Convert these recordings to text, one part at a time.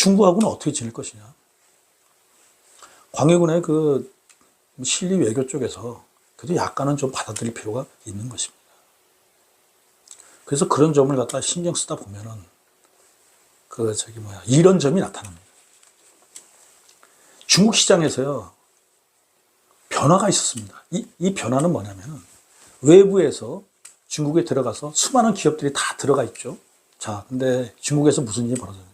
중국하고는 어떻게 지낼 것이냐. 광해군의 그 실리 외교 쪽에서 그래도 약간은 좀 받아들일 필요가 있는 것입니다. 그래서 그런 점을 갖다 신경 쓰다 보면은 그 저기 뭐야 이런 점이 나타납니다. 중국 시장에서요 변화가 있었습니다. 이, 이 변화는 뭐냐면 외부에서 중국에 들어가서 수많은 기업들이 다 들어가 있죠. 자, 근데 중국에서 무슨 일이 벌어졌느냐?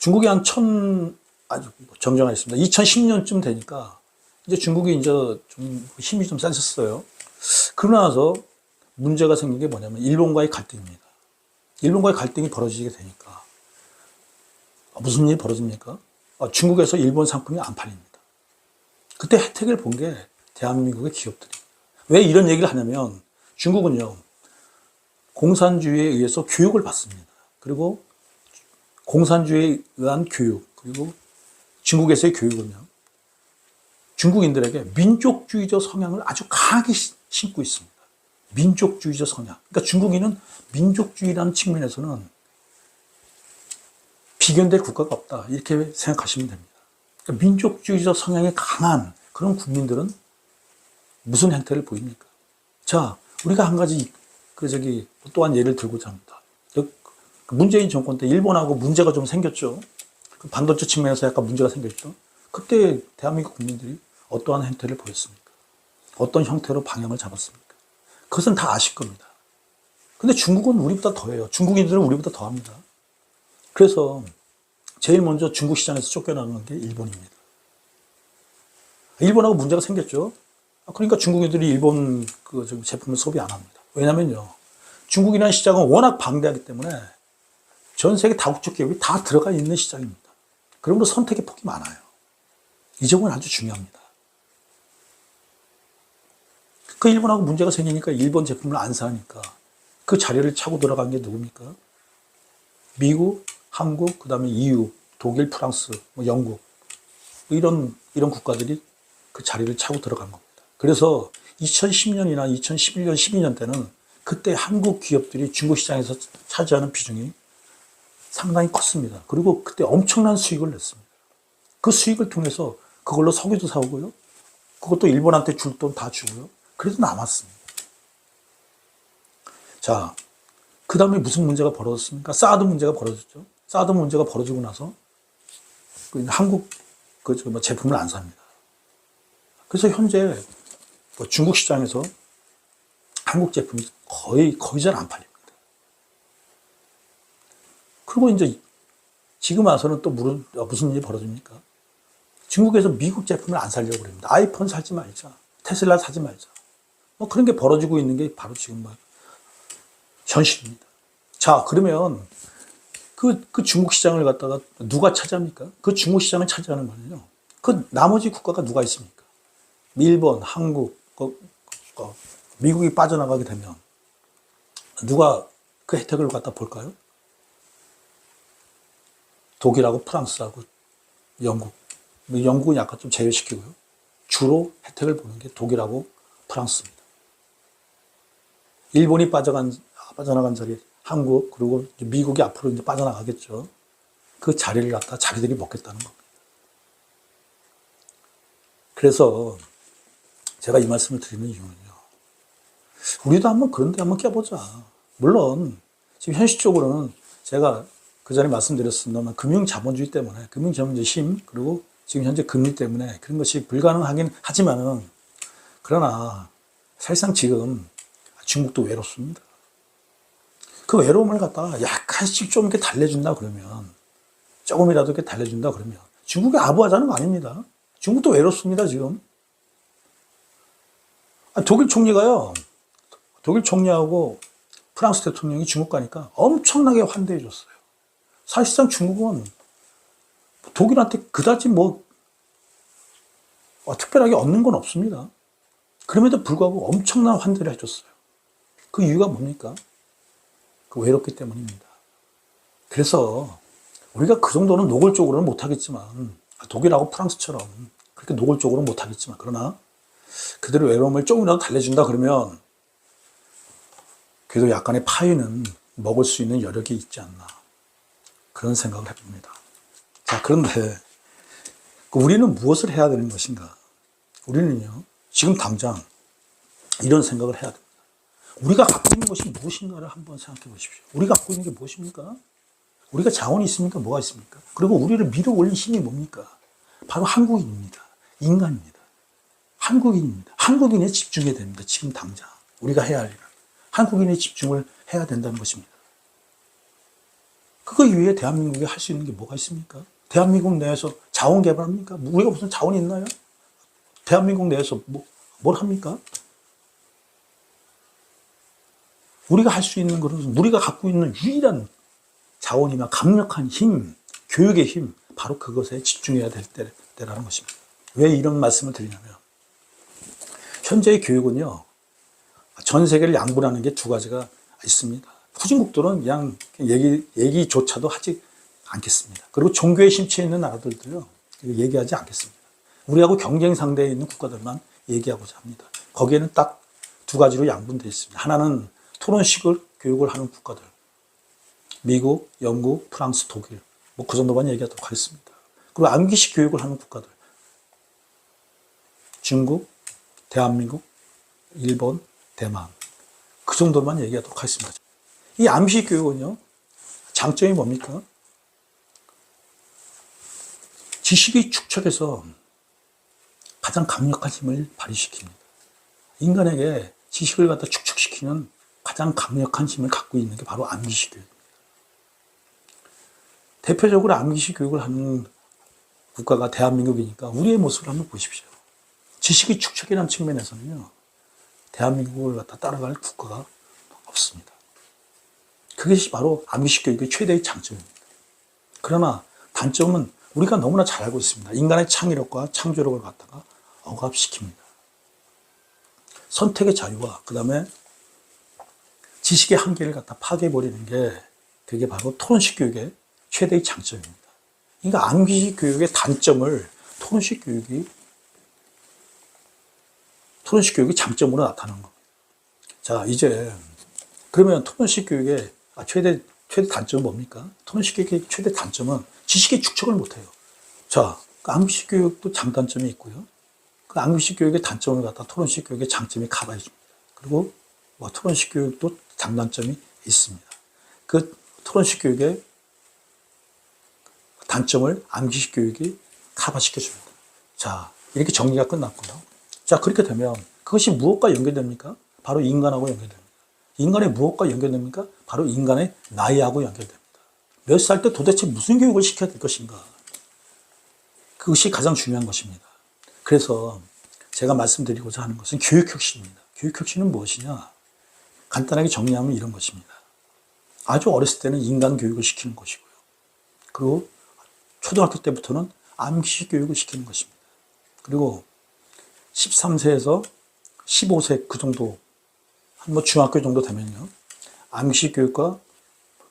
중국이 한 천, 아주 정정하겠습니다. 2010년쯤 되니까 이제 중국이 이제 좀 힘이 좀 센쳤어요. 그러고 나서 문제가 생긴 게 뭐냐면 일본과의 갈등입니다. 일본과의 갈등이 벌어지게 되니까 무슨 일이 벌어집니까? 아, 중국에서 일본 상품이 안 팔립니다. 그때 혜택을 본 게 대한민국의 기업들입니다. 왜 이런 얘기를 하냐면 중국은요 공산주의에 의해서 교육을 받습니다. 그리고 공산주의에 의한 교육 그리고 중국에서의 교육은요 중국인들에게 민족주의적 성향을 아주 강하게 시- 심고 있습니다. 민족주의적 성향. 그러니까 중국인은 민족주의라는 측면에서는 비견될 국가가 없다. 이렇게 생각하시면 됩니다. 그러니까 민족주의적 성향이 강한 그런 국민들은 무슨 행태를 보입니까? 자, 우리가 한 가지 그 저기 또한 예를 들고자 합니다. 그 문재인 정권 때 일본하고 문제가 좀 생겼죠. 그 반도체 측면에서 약간 문제가 생겼죠. 그때 대한민국 국민들이 어떠한 행태를 보였습니까? 어떤 형태로 방향을 잡았습니까? 그것은 다 아실 겁니다. 근데 중국은 우리보다 더해요. 중국인들은 우리보다 더합니다. 그래서 제일 먼저 중국 시장에서 쫓겨나는 게 일본입니다. 일본하고 문제가 생겼죠. 그러니까 중국인들이 일본 그 제품을 소비 안 합니다. 왜냐면요. 중국이라는 시장은 워낙 방대하기 때문에 전 세계 다국적 기업이 다 들어가 있는 시장입니다. 그러므로 선택의 폭이 많아요. 이 점은 아주 중요합니다. 그 일본하고 문제가 생기니까 일본 제품을 안 사니까 그 자리를 차고 들어간 게 누굽니까? 미국, 한국, 그 다음에 EU, 독일, 프랑스, 뭐 영국 뭐 이런 이런 국가들이 그 자리를 차고 들어간 겁니다. 그래서 2010년이나 2011년, 12년 때는 그때 한국 기업들이 중국 시장에서 차지하는 비중이 상당히 컸습니다. 그리고 그때 엄청난 수익을 냈습니다. 그 수익을 통해서 그걸로 석유도 사오고요. 그것도 일본한테 줄 돈 다 주고요. 그래도 남았습니다. 자, 그 다음에 무슨 문제가 벌어졌습니까? 사드 문제가 벌어졌죠. 사드 문제가 벌어지고 나서 그 한국 그 저뭐 제품을 안 삽니다. 그래서 현재 뭐 중국 시장에서 한국 제품이 거의 거의 잘 안 팔립니다. 그리고 이제 지금 와서는 또 무슨, 어, 무슨 일이 벌어집니까? 중국에서 미국 제품을 안 살려고 그럽니다. 아이폰 사지 말자. 테슬라 사지 말자. 뭐 그런 게 벌어지고 있는 게 바로 지금 막 현실입니다. 자, 그러면 그, 그 중국 시장을 갖다가 누가 차지합니까? 그 중국 시장을 차지하는 거는요. 그 나머지 국가가 누가 있습니까? 일본, 한국, 그, 그, 미국이 빠져나가게 되면 누가 그 혜택을 갖다 볼까요? 독일하고 프랑스하고 영국. 뭐 영국은 약간 좀 제외시키고요. 주로 혜택을 보는 게 독일하고 프랑스입니다. 일본이 빠져간, 빠져나간 자리, 한국, 그리고 미국이 앞으로 이제 빠져나가겠죠. 그 자리를 갖다 자기들이 먹겠다는 겁니다. 그래서 제가 이 말씀을 드리는 이유는요. 우리도 한번 그런데 한번 껴보자. 물론, 지금 현실적으로는 제가 그 전에 말씀드렸습니다만 금융 자본주의 때문에, 금융 자본주의 힘, 그리고 지금 현재 금리 때문에 그런 것이 불가능하긴 하지만은, 그러나 사실상 지금 중국도 외롭습니다. 그 외로움을 갖다가 약간씩 좀 이렇게 달래준다 그러면, 조금이라도 이렇게 달래준다 그러면, 중국이 아부하자는 거 아닙니다. 중국도 외롭습니다, 지금. 아, 독일 총리가요, 독일 총리하고 프랑스 대통령이 중국 가니까 엄청나게 환대해 줬어요. 사실상 중국은 독일한테 그다지 뭐 어, 특별하게 얻는 건 없습니다. 그럼에도 불구하고 엄청난 환대를 해줬어요. 그 이유가 뭡니까? 그 외롭기 때문입니다. 그래서 우리가 그 정도는 노골적으로는 못하겠지만 독일하고 프랑스처럼 그렇게 노골적으로는 못하겠지만 그러나 그들의 외로움을 조금이라도 달래준다 그러면 그래도 약간의 파이는 먹을 수 있는 여력이 있지 않나 그런 생각을 해봅니다. 자, 그런데 그 우리는 무엇을 해야 되는 것인가? 우리는요, 지금 당장 이런 생각을 해야 됩니다. 우리가 갖고 있는 것이 무엇인가를 한번 생각해 보십시오. 우리가 갖고 있는 게 무엇입니까? 우리가 자원이 있습니까? 뭐가 있습니까? 그리고 우리를 밀어 올린 힘이 뭡니까? 바로 한국인입니다. 인간입니다. 한국인입니다. 한국인에 집중해야 됩니다. 지금 당장. 우리가 해야 할 일은. 한국인에 집중을 해야 된다는 것입니다. 그거 이외에 대한민국에 할수 있는 게 뭐가 있습니까? 대한민국 내에서 자원 개발합니까? 우리가 무슨 자원이 있나요? 대한민국 내에서 뭐, 뭘 합니까? 우리가 할 수 있는 것은 우리가 갖고 있는 유일한 자원이나 강력한 힘, 교육의 힘, 바로 그것에 집중해야 될 때, 때라는 것입니다. 왜 이런 말씀을 드리냐면, 현재의 교육은요, 전 세계를 양분하는 게 두 가지가 있습니다. 후진국들은 그냥 얘기, 얘기조차도 하지 않겠습니다. 그리고 종교에 심취해 있는 나라들도요, 얘기하지 않겠습니다. 우리하고 경쟁 상대에 있는 국가들만 얘기하고자 합니다. 거기에는 딱 두 가지로 양분되어 있습니다. 하나는 토론식을 교육을 하는 국가들. 미국, 영국, 프랑스, 독일. 뭐 그 정도만 얘기하도록 하겠습니다. 그리고 암기식 교육을 하는 국가들. 중국, 대한민국, 일본, 대만. 그 정도만 얘기하도록 하겠습니다. 이 암식 교육은요, 장점이 뭡니까? 지식이 축적해서 가장 강력한 힘을 발휘시킵니다. 인간에게 지식을 갖다 축적시키는 가장 강력한 힘을 갖고 있는 게 바로 암기식 교육입니다. 대표적으로 암기식 교육을 하는 국가가 대한민국이니까 우리의 모습을 한번 보십시오. 지식이 축적이라는 측면에서는요, 대한민국을 갖다 따라갈 국가가 없습니다. 그것이 바로 암기식 교육의 최대의 장점입니다. 그러나 단점은 우리가 너무나 잘 알고 있습니다. 인간의 창의력과 창조력을 갖다가 억압시킵니다. 선택의 자유와 그 다음에 지식의 한계를 갖다 파괴해버리는 게 그게 바로 토론식 교육의 최대의 장점입니다. 그러니까 암기식 교육의 단점을 토론식 교육이 토론식 교육이 장점으로 나타나는 겁니다. 자, 이제 그러면 토론식 교육의 아, 최대 최대 단점은 뭡니까? 토론식 교육의 최대 단점은 지식의 축적을 못해요. 자, 그 암기식 교육도 장단점이 있고요. 그 암기식 교육의 단점을 갖다 토론식 교육의 장점이 커버해 줍니다. 그리고 뭐 토론식 교육도 장단점이 있습니다. 그 토론식 교육의 단점을 암기식 교육이 커버시켜 줍니다. 자, 이렇게 정리가 끝났고요. 자, 그렇게 되면 그것이 무엇과 연결됩니까? 바로 인간하고 연결됩니다. 인간의 무엇과 연결됩니까? 바로 인간의 나이하고 연결됩니다. 몇 살 때 도대체 무슨 교육을 시켜야 될 것인가? 그것이 가장 중요한 것입니다. 그래서 제가 말씀드리고자 하는 것은 교육혁신입니다. 교육혁신은 무엇이냐? 간단하게 정리하면 이런 것입니다. 아주 어렸을 때는 인간 교육을 시키는 것이고요. 그리고 초등학교 때부터는 암기식 교육을 시키는 것입니다. 그리고 13세에서 15세 그 정도, 한 뭐 중학교 정도 되면요. 암기식 교육과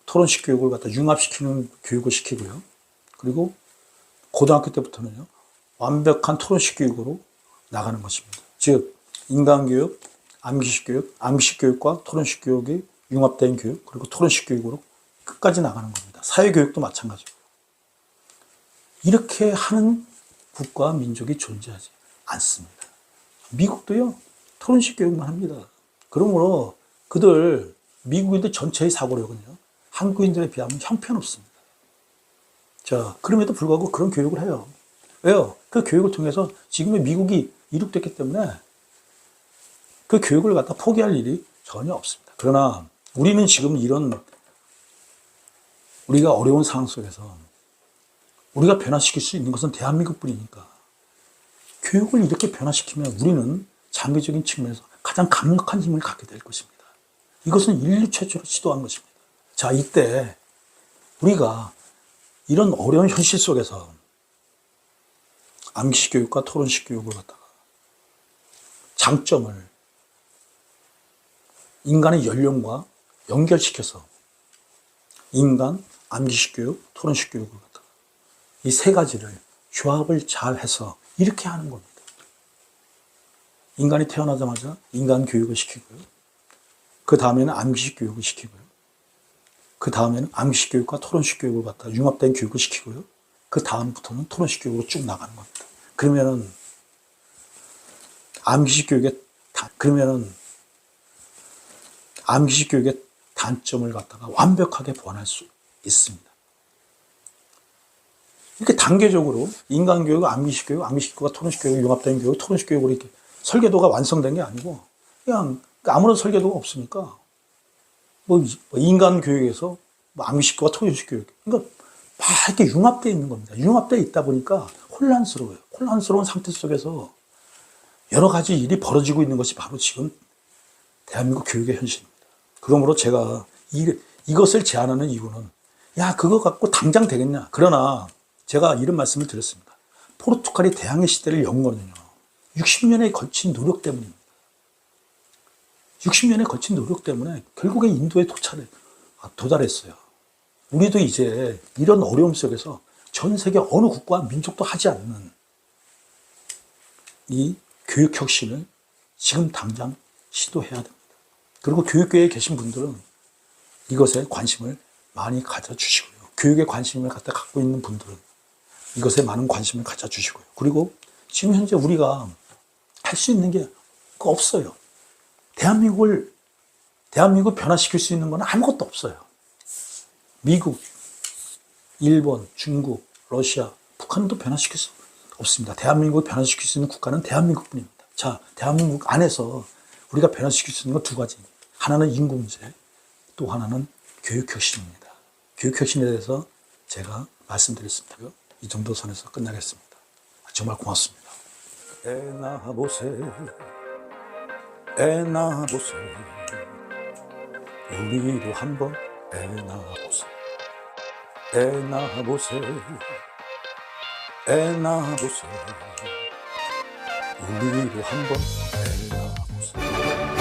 토론식 교육을 갖다 융합시키는 교육을 시키고요. 그리고 고등학교 때부터는요. 완벽한 토론식 교육으로 나가는 것입니다. 즉, 인간교육, 암기식 교육, 암기식 교육과 토론식 교육이 융합된 교육, 그리고 토론식 교육으로 끝까지 나가는 겁니다. 사회교육도 마찬가지고. 이렇게 하는 국가와 민족이 존재하지 않습니다. 미국도요, 토론식 교육만 합니다. 그러므로 그들, 미국인들 전체의 사고력은요, 한국인들에 비하면 형편없습니다. 자, 그럼에도 불구하고 그런 교육을 해요. 왜요? 그 교육을 통해서 지금의 미국이 이룩됐기 때문에 그 교육을 갖다 포기할 일이 전혀 없습니다. 그러나 우리는 지금 이런 우리가 어려운 상황 속에서 우리가 변화시킬 수 있는 것은 대한민국 뿐이니까 교육을 이렇게 변화시키면 우리는 장기적인 측면에서 가장 강력한 힘을 갖게 될 것입니다. 이것은 인류 최초로 시도한 것입니다. 자, 이때 우리가 이런 어려운 현실 속에서 암기식 교육과 토론식 교육을 갖다가 장점을 인간의 연령과 연결시켜서 인간, 암기식 교육, 토론식 교육을 갖다가 이 세 가지를 조합을 잘 해서 이렇게 하는 겁니다. 인간이 태어나자마자 인간 교육을 시키고요. 그 다음에는 암기식 교육을 시키고요. 그 다음에는 암기식 교육과 토론식 교육을 갖다 융합된 교육을 시키고요. 그 다음부터는 토론식 교육으로 쭉 나가는 겁니다. 그러면은 암기식 교육의 다, 그러면은 암기식 교육의 단점을 갖다가 완벽하게 보완할 수 있습니다. 이렇게 단계적으로 인간 교육, 암기식 교육, 암기식 교육과 토론식 교육, 융합된 교육, 토론식 교육으로 이렇게 설계도가 완성된 게 아니고 그냥 아무런 설계도가 없으니까 뭐 인간 교육에서 뭐 교육과 토론식 교육 그러니까 막 이렇게 융합되어 있는 겁니다. 융합되어 있다 보니까 혼란스러워요. 혼란스러운 상태 속에서 여러 가지 일이 벌어지고 있는 것이 바로 지금 대한민국 교육의 현실입니다. 그러므로 제가 이, 이것을 제안하는 이유는 야 그거 갖고 당장 되겠냐. 그러나 제가 이런 말씀을 드렸습니다. 포르투갈이 대항해 시대를 연 거는요. 60년에 걸친 노력 때문입니다. 60년에 걸친 노력 때문에 결국에 인도에 도착해, 도달했어요. 우리도 이제 이런 어려움 속에서 전 세계 어느 국가와 민족도 하지 않는 이 교육 혁신을 지금 당장 시도해야 됩니다. 그리고 교육계에 계신 분들은 이것에 관심을 많이 가져주시고요. 교육에 관심을 갖다 갖고 있는 분들은 이것에 많은 관심을 가져주시고요. 그리고 지금 현재 우리가 할 수 있는 게 없어요. 대한민국을, 대한민국을 변화시킬 수 있는 건 아무것도 없어요. 미국, 일본, 중국, 러시아, 북한도 변화시킬 수 없습니다. 대한민국을 변화시킬 수 있는 국가는 대한민국뿐입니다. 자, 대한민국 안에서 우리가 변화시킬 수 있는 건 두 가지. 하나는 인구 문제, 또 하나는 교육 혁신입니다. 교육 혁신에 대해서 제가 말씀드렸습니다. 이 정도 선에서 끝나겠습니다. 정말 고맙습니다. 애나 보세, 애나 보세, 우리도 한번 애나 보세, 애나 보세, 애나 보세, 우리도 한번 애나 보세.